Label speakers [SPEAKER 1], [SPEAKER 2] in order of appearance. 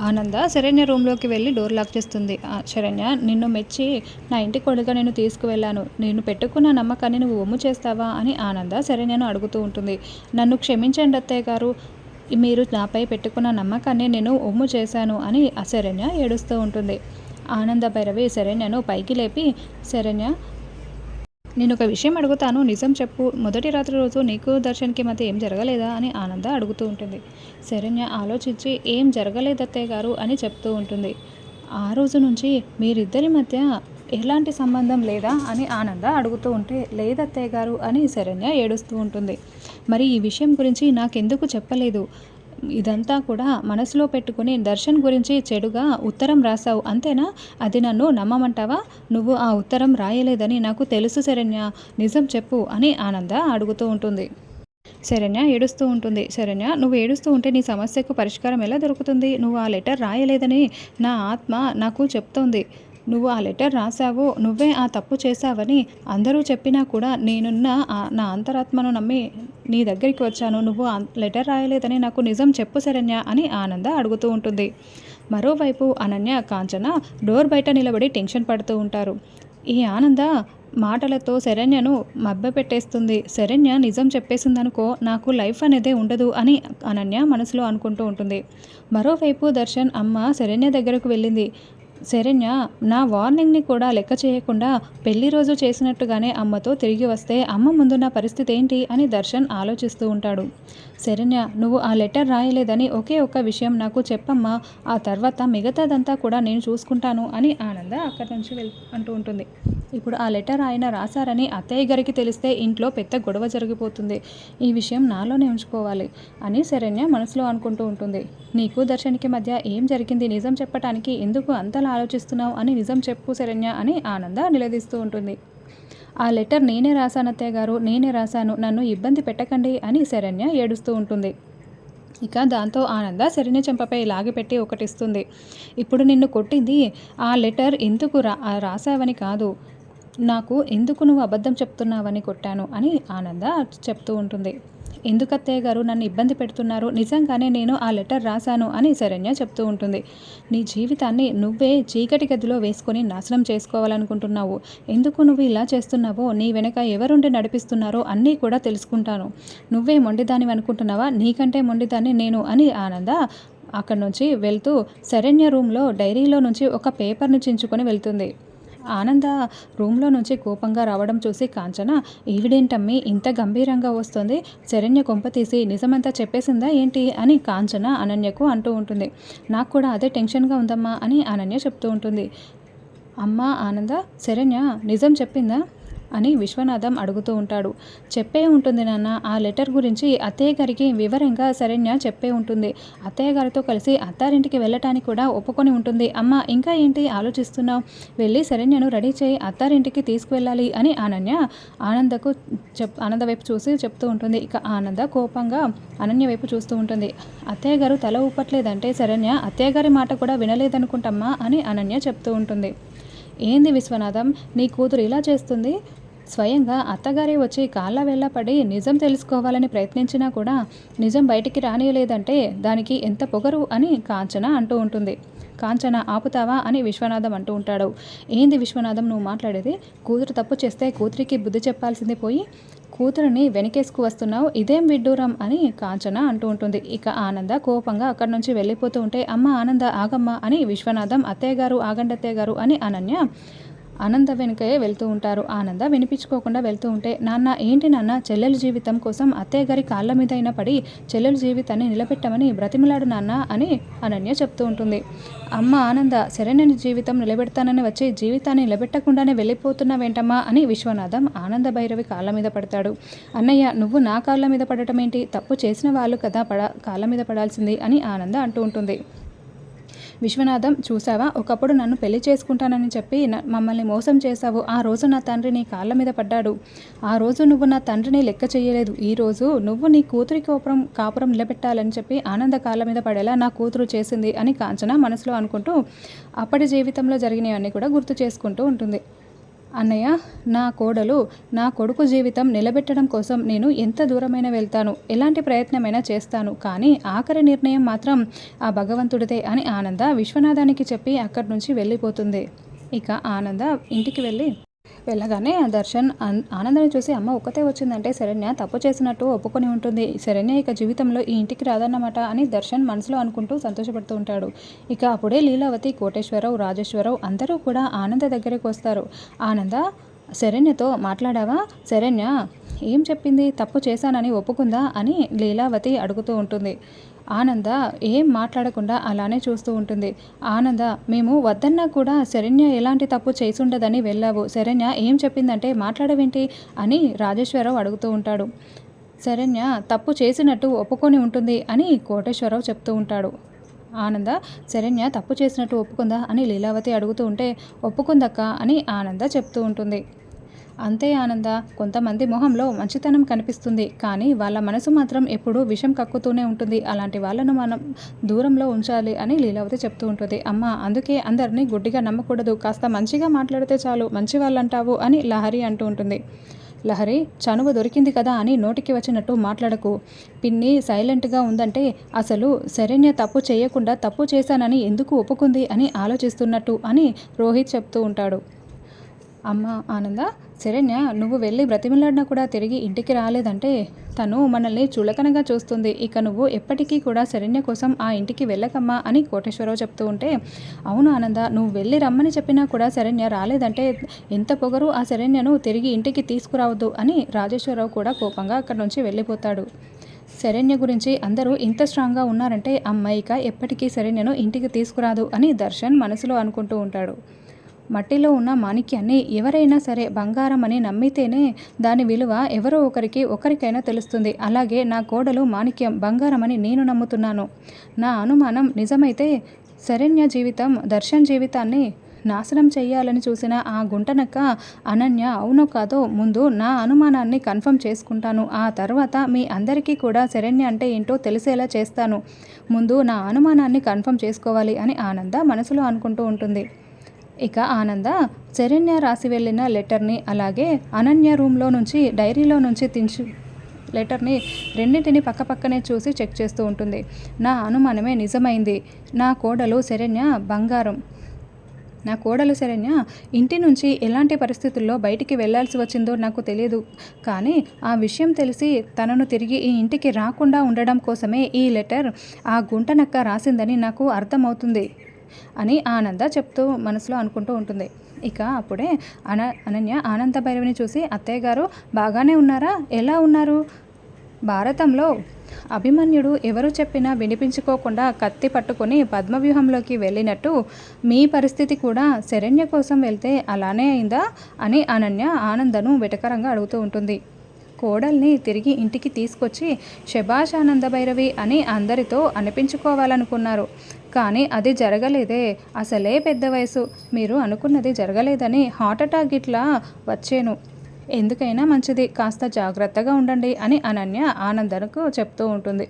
[SPEAKER 1] ఆనంద శరణ్య రూమ్లోకి వెళ్ళి డోర్ లాక్ చేస్తుంది. "ఆ, శరణ్య నిన్ను మెచ్చి నా ఇంటి కొడుగా నేను తీసుకువెళ్ళాను. నేను పెట్టుకున్న నమ్మకాన్ని నువ్వు ఒమ్ము చేస్తావా? అని ఆనంద శరణ్యను అడుగుతూ ఉంటుంది. నన్ను క్షమించండి అత్తయ్య గారు. మీరు నాపై పెట్టుకున్న నమ్మకాన్ని నేను ఒమ్ము చేశాను అని శరణ్య ఏడుస్తూ ఉంటుంది. ఆనంద భైరవి శరణ్యను పైకి లేపి శరణ్య నేను ఒక విషయం అడుగుతాను నిజం చెప్పు. మొదటి రాత్రి రోజు నీకు దర్శన్కి మధ్య ఏం జరగలేదా అని ఆనంద అడుగుతూ ఉంటుంది. శరణ్య ఆలోచించి ఏం జరగలేదు అత్తయ్య గారు అని చెప్తూ ఉంటుంది. ఆ రోజు నుంచి మీరిద్దరి మధ్య ఎలాంటి సంబంధం లేదా అని ఆనంద అడుగుతూ ఉంటే లేదత్తయ్య గారు అని శరణ్య ఏడుస్తూ ఉంటుంది. మరి ఈ విషయం గురించి నాకెందుకు చెప్పలేదు? ఇదంతా కూడా మనసులో పెట్టుకుని దర్శన్ గురించి చెడుగా ఉత్తరం రాసావు అంతేనా? అది నన్ను నమ్మమంటావా? నువ్వు ఆ ఉత్తరం రాయలేదని నాకు తెలుసు శరణ్య. నిజం చెప్పు అని ఆనంద అడుగుతూ ఉంటుంది. శరణ్య ఏడుస్తూ ఉంటుంది. శరణ్య నువ్వు ఏడుస్తూ ఉంటే నీ సమస్యకు పరిష్కారం ఎలా దొరుకుతుంది? నువ్వు ఆ లెటర్ రాయలేదని నా ఆత్మ నాకు చెప్తోంది. నువ్వు ఆ లెటర్ రాసావో నువ్వే ఆ తప్పు చేశావని అందరూ చెప్పినా కూడా నేనున్న నా అంతరాత్మను నమ్మి నీ దగ్గరికి వచ్చాను నువ్వు లెటర్ రాయలేదని నాకు నిజం చెప్పు శరణ్య అని ఆనంద అడుగుతూ ఉంటుంది. మరోవైపు అనన్య కాంచన డోర్ బయట నిలబడి టెన్షన్ పడుతూ ఉంటారు. ఈ ఆనంద మాటలతో శరణ్యను మభ్యపెట్టేస్తుంది. శరణ్య నిజం చెప్పేసిందనుకో నాకు లైఫ్ అనేదే ఉండదు అని అనన్య మనసులో అనుకుంటూ ఉంటుంది. మరోవైపు దర్శన్ అమ్మ శరణ్య దగ్గరకు వెళ్ళింది. శరణ్య నా వార్నింగ్ని కూడా లెక్క చేయకుండా పెళ్ళి రోజు చేసినట్టుగానే అమ్మతో తిరిగి వస్తే అమ్మ ముందున్న పరిస్థితి ఏంటి అని దర్శన్ ఆలోచిస్తూ ఉంటాడు. శరణ్య నువ్వు ఆ లెటర్ రాయలేదని ఒకే ఒక్క విషయం నాకు చెప్పమ్మా. ఆ తర్వాత మిగతాదంతా కూడా నేను చూసుకుంటాను అని ఆనంద అక్కడి నుంచి వెళ్ అంటూ ఉంటుంది. ఇప్పుడు ఆ లెటర్ ఆయన రాశారని అత్తయ్య గారికి తెలిస్తే ఇంట్లో పెద్ద గొడవ జరిగిపోతుంది. ఈ విషయం నాలోనే ఉంచుకోవాలి అని శరణ్య మనసులో అనుకుంటూ ఉంటుంది. నీకు దర్శనికి మధ్య ఏం జరిగింది? నిజం చెప్పటానికి ఎందుకు అంతలా ఆలోచిస్తున్నావు అని నిజం చెప్పు శరణ్య అని ఆనంద నిలదీస్తూ ఉంటుంది. ఆ లెటర్ నేనే రాశాను అత్తయ్య గారు నేనే రాశాను నన్ను ఇబ్బంది పెట్టకండి అని శరణ్య ఏడుస్తూ ఉంటుంది. ఇక దాంతో ఆనంద శరణ్య చెంపపై లాగిపెట్టి ఒకటిస్తుంది. ఇప్పుడు నిన్ను కొట్టింది ఆ లెటర్ ఎందుకు రా ఆ రాసావని కాదు. నాకు ఎందుకు నువ్వు అబద్ధం చెప్తున్నావని కొట్టాను అని ఆనంద చెప్తూ ఉంటుంది. ఎందుకు అత్తయ్య గారు నన్ను ఇబ్బంది పెడుతున్నారు? నిజంగానే నేను ఆ లెటర్ రాశాను అని శరణ్య చెప్తూ ఉంటుంది. నీ జీవితాన్ని నువ్వే చీకటి గదిలో వేసుకొని నాశనం చేసుకోవాలనుకుంటున్నావు. ఎందుకు నువ్వు ఇలా చేస్తున్నావో నీ వెనక ఎవరుండి నడిపిస్తున్నారో అన్నీ కూడా తెలుసుకుంటాను. నువ్వే మొండిదాని అనుకుంటున్నావా? నీకంటే మొండిదాన్ని నేను అని ఆనంద అక్కడి నుంచి వెళ్తూ శరణ్య రూమ్లో డైరీలో నుంచి ఒక పేపర్ని చించుకొని వెళ్తుంది. ఆనంద రూమ్లో నుంచి కోపంగా రావడం చూసి కాంచన ఈవిడేంటమ్మి ఇంత గంభీరంగా వస్తుంది శరణ్య కొంప తీసి నిజమంతా చెప్పేసిందా ఏంటి? అని కాంచన అనన్యకు అంటూ ఉంటుంది. నాకు కూడా అదే టెన్షన్గా ఉందమ్మా అని అనన్య చెప్తూ ఉంటుంది. అమ్మ ఆనంద శరణ్య నిజం చెప్పిందా? అని విశ్వనాథం అడుగుతూ ఉంటాడు. చెప్పే ఉంటుంది నాన్న ఆ లెటర్ గురించి అత్తయ్య గారికి వివరంగా శరణ్య చెప్పే ఉంటుంది. అత్తయ్య గారితో కలిసి అత్తారింటికి వెళ్ళటానికి కూడా ఒప్పుకొని ఉంటుంది. అమ్మ ఇంకా ఏంటి ఆలోచిస్తున్నావు? వెళ్ళి శరణ్యను రెడీ చేయి అత్తారింటికి తీసుకువెళ్ళాలి అని అనన్య ఆనందకు చెప్ ఆనంద వైపు చూసి చెప్తూ ఉంటుంది. ఇక ఆనంద కోపంగా అనన్య వైపు చూస్తూ ఉంటుంది. అత్తయ్య గారు తల ఊపట్లేదంటే శరణ్య అత్తయ్య గారి మాట కూడా వినలేదనుకుంటమ్మా అని అనన్య చెప్తూ ఉంటుంది. ఏంది విశ్వనాథం నీ కూతురు ఇలా చేస్తుంది? స్వయంగా అత్తగారే వచ్చి కాళ్ళ వెళ్ళపడి నిజం తెలుసుకోవాలని ప్రయత్నించినా కూడా నిజం బయటికి రానియలేదంటే దానికి ఎంత పొగరు అని కాంచన అంటూ ఉంటుంది. కాంచన ఆపుతావా అని విశ్వనాథం అంటూ ఉంటాడు. ఏంది విశ్వనాథం నువ్వు మాట్లాడేది? కూతురు తప్పు చేస్తే కూతురికి బుద్ధి చెప్పాల్సింది పోయి కూతురిని వెనకేసుకు వస్తున్నావు ఇదేం విడ్డూరం అని కాంచన అంటూ ఉంటుంది. ఇక ఆనంద కోపంగా అక్కడి నుంచి వెళ్ళిపోతూ ఉంటే అమ్మ ఆనంద ఆగమ్మ అని విశ్వనాథం అత్తయ్య గారు ఆగండి అత్తయ్య గారు అని అనన్య ఆనంద వెనుకే వెళ్తూ ఉంటారు. ఆనంద వినిపించుకోకుండా వెళ్తూ ఉంటే నాన్న ఏంటి నాన్న? చెల్లెల జీవితం కోసం అత్తయ్య గారి కాళ్ళ మీద అయినా పడి చెల్లెల జీవితాన్ని నిలబెట్టమని బ్రతిమలాడు నాన్న అని అనన్య చెప్తూ ఉంటుంది. అమ్మ ఆనంద శరణ్యని జీవితం నిలబెడతానని వచ్చి జీవితాన్ని నిలబెట్టకుండానే వెళ్ళిపోతున్నావేంటమ్మా? అని విశ్వనాథం ఆనంద భైరవి కాళ్ళ మీద పడతాడు. అన్నయ్య నువ్వు నా కాళ్ళ మీద పడటం ఏంటి తప్పు చేసిన వాళ్ళు కదా పడ కాళ్ళ మీద పడాల్సింది అని ఆనంద అంటూ ఉంటుంది. విశ్వనాథం చూసావా ఒకప్పుడు నన్ను పెళ్ళి చేసుకుంటానని చెప్పి మమ్మల్ని మోసం చేశావు. ఆ రోజు నా తండ్రి నీ కాళ్ళ మీద పడ్డాడు. ఆ రోజు నువ్వు నా తండ్రిని లెక్క చేయలేదు. ఈ రోజు నువ్వు నీ కూతురి కోపురం కాపురం నిలబెట్టాలని చెప్పి ఆనంద కాళ్ళ మీద పడేలా నా కూతురు చేసింది అని కాంచన మనసులో అనుకుంటూ అప్పటి జీవితంలో జరిగినవన్నీ కూడా గుర్తు చేసుకుంటూ ఉంటుంది. అన్నయ్య నా కోడలు నా కొడుకు జీవితం నిలబెట్టడం కోసం నేను ఎంత దూరమైనా వెళ్తాను ఎలాంటి ప్రయత్నమైనా చేస్తాను కానీ ఆఖరి నిర్ణయం మాత్రం ఆ భగవంతుడిదే అని ఆనంద విశ్వనాథానికి చెప్పి అక్కడి నుంచి వెళ్ళిపోతుంది. ఇక ఆనంద ఇంటికి వెళ్ళి వెళ్ళగానే దర్శన్ ఆనందని చూసి అమ్మ ఒక్కతే వచ్చిందంటే శరణ్య తప్పు చేసినట్టు ఒప్పుకొని ఉంటుంది. శరణ్య ఇక జీవితంలో ఈ ఇంటికి రాదన్నమాట అని దర్శన్ మనసులో అనుకుంటూ సంతోషపడుతూ ఉంటాడు. ఇక అప్పుడే లీలావతి కోటేశ్వరరావు రాజేశ్వరరావు అందరూ కూడా ఆనంద దగ్గరికి వస్తారు. ఆనంద శరణ్యతో మాట్లాడావా? శరణ్య ఏం చెప్పింది? తప్పు చేశానని ఒప్పుకుందా? అని లీలావతి అడుగుతూ ఉంటుంది. ఆనంద ఏం మాట్లాడకుండా అలానే చూస్తూ ఉంటుంది. ఆనంద మేము వద్దన్నా కూడా శరణ్య ఎలాంటి తప్పు చేసుండదని వెళ్ళావు. శరణ్య ఏం చెప్పిందంటే మాట్లాడవేంటి? అని రాజేశ్వరరావు అడుగుతూ ఉంటాడు. శరణ్య తప్పు చేసినట్టు ఒప్పుకొని ఉంటుంది అని కోటేశ్వరరావు చెప్తూ ఉంటాడు. ఆనంద శరణ్య తప్పు చేసినట్టు ఒప్పుకుందా అని లీలావతి అడుగుతూ ఉంటే ఒప్పుకుందక్క అని ఆనంద చెప్తూ ఉంటుంది. అంతే ఆనంద కొంతమంది మొహంలో మంచితనం కనిపిస్తుంది కానీ వాళ్ళ మనసు మాత్రం ఎప్పుడూ విషం కక్కుతూనే ఉంటుంది. అలాంటి వాళ్ళను మనం దూరంలో ఉంచాలి అని లీలావతి చెప్తూ ఉంటుంది. అమ్మ అందుకే అందరినీ గుడ్డిగా నమ్మకూడదు. కాస్త మంచిగా మాట్లాడితే చాలు మంచి వాళ్ళంటావు అని లహరి అంటూ ఉంటుంది. లహరి చనువు దొరికింది కదా అని నోటికి వచ్చినట్టు మాట్లాడకు. పిన్ని సైలెంట్గా ఉందంటే అసలు శరణ్య తప్పు చేయకుండా తప్పు చేశానని ఎందుకు ఒప్పుకుంది అని ఆలోచిస్తున్నట్టు అని రోహిత్ చెప్తూ ఉంటాడు. అమ్మ ఆనంద శరణ్య నువ్వు వెళ్ళి బ్రతిమిలాడినా కూడా తిరిగి ఇంటికి రాలేదంటే తను మనల్ని చులకనగా చూస్తుంది. ఇక నువ్వు ఎప్పటికీ కూడా శరణ్య కోసం ఆ ఇంటికి వెళ్ళకమ్మా అని కోటేశ్వరరావు చెప్తూ ఉంటే అవును ఆనంద నువ్వు వెళ్ళి రమ్మని చెప్పినా కూడా శరణ్య రాలేదంటే ఎంత పొగరు ఆ శరణ్యను తిరిగి ఇంటికి తీసుకురావద్దు అని రాజేశ్వరరావు కూడా కోపంగా అక్కడి నుంచి వెళ్ళిపోతాడు. శరణ్య గురించి అందరూ ఇంత స్ట్రాంగ్గా ఉన్నారంటే అమ్మాయిక ఎప్పటికీ శరణ్యను ఇంటికి తీసుకురాదు అని దర్శన్ మనసులో అనుకుంటూ ఉంటాడు. మట్టిలో ఉన్న మాణిక్యాన్ని ఎవరైనా సరే బంగారం అని నమ్మితేనే దాని విలువ ఎవరో ఒకరికి ఒకరికైనా తెలుస్తుంది. అలాగే నా కోడలు మాణిక్యం బంగారం అని నేను నమ్ముతున్నాను. నా అనుమానం నిజమైతే శరణ్య జీవితం దర్శన్ జీవితాన్ని నాశనం చేయాలని చూసిన ఆ గుంటనక్క అనన్య అవునో కాదో ముందు నా అనుమానాన్ని కన్ఫర్మ్ చేసుకుంటాను. ఆ తర్వాత మీ అందరికీ కూడా శరణ్య అంటే ఏంటో తెలిసేలా చేస్తాను. ముందు నా అనుమానాన్ని కన్ఫర్మ్ చేసుకోవాలి అని ఆనంద మనసులో అనుకుంటూ ఉంటుంది. ఇక ఆనంద శరణ్య రాసి వెళ్ళిన లెటర్ని అలాగే అనన్య రూమ్లో నుంచి డైరీలో నుంచి తించు లెటర్ని రెండింటిని పక్కపక్కనే చూసి చెక్ చేస్తూ ఉంటుంది. నా అనుమానమే నిజమైంది. నా కోడలు శరణ్య బంగారం. నా కోడలు శరణ్య ఇంటి నుంచి ఎలాంటి పరిస్థితుల్లో బయటికి వెళ్ళాల్సి వచ్చిందో నాకు తెలియదు కానీ ఆ విషయం తెలిసి తనను తిరిగి ఈ ఇంటికి రాకుండా ఉండడం కోసమే ఈ లెటర్ ఆ గుంటనక్క రాసిందని నాకు అర్థమవుతుంది. అని ఆనంద చెప్తూ మనసులో అనుకుంటూ ఉంటుంది. ఇక అప్పుడే అన అనన్య ఆనంద భైరవిని చూసి అత్తయ్య గారు బాగానే ఉన్నారా? ఎలా ఉన్నారు? భారతంలో అభిమన్యుడు ఎవరు చెప్పినా వినిపించుకోకుండా కత్తి పట్టుకొని పద్మవ్యూహంలోకి వెళ్ళినట్టు మీ పరిస్థితి కూడా శరణ్య కోసం వెళ్తే అలానే అయిందా? అని అనన్య ఆనందను వెటకరంగా అడుగుతూ ఉంటుంది. కోడల్ని తిరిగి ఇంటికి తీసుకొచ్చి శభాష్ ఆనంద భైరవి అని అందరితో అనిపించుకోవాలనుకున్నారు. కానీ అది జరగలేదే. అసలే పెద్ద వయసు. మీరు అనుకున్నది జరగలేదని హార్ట్ అటాక్ ఇట్లా వచ్చాను. ఎందుకైనా మంచిది. కాస్త జాగ్రత్తగా ఉండండి అని అనన్య ఆనందనకు చెప్తూ ఉంటుంది.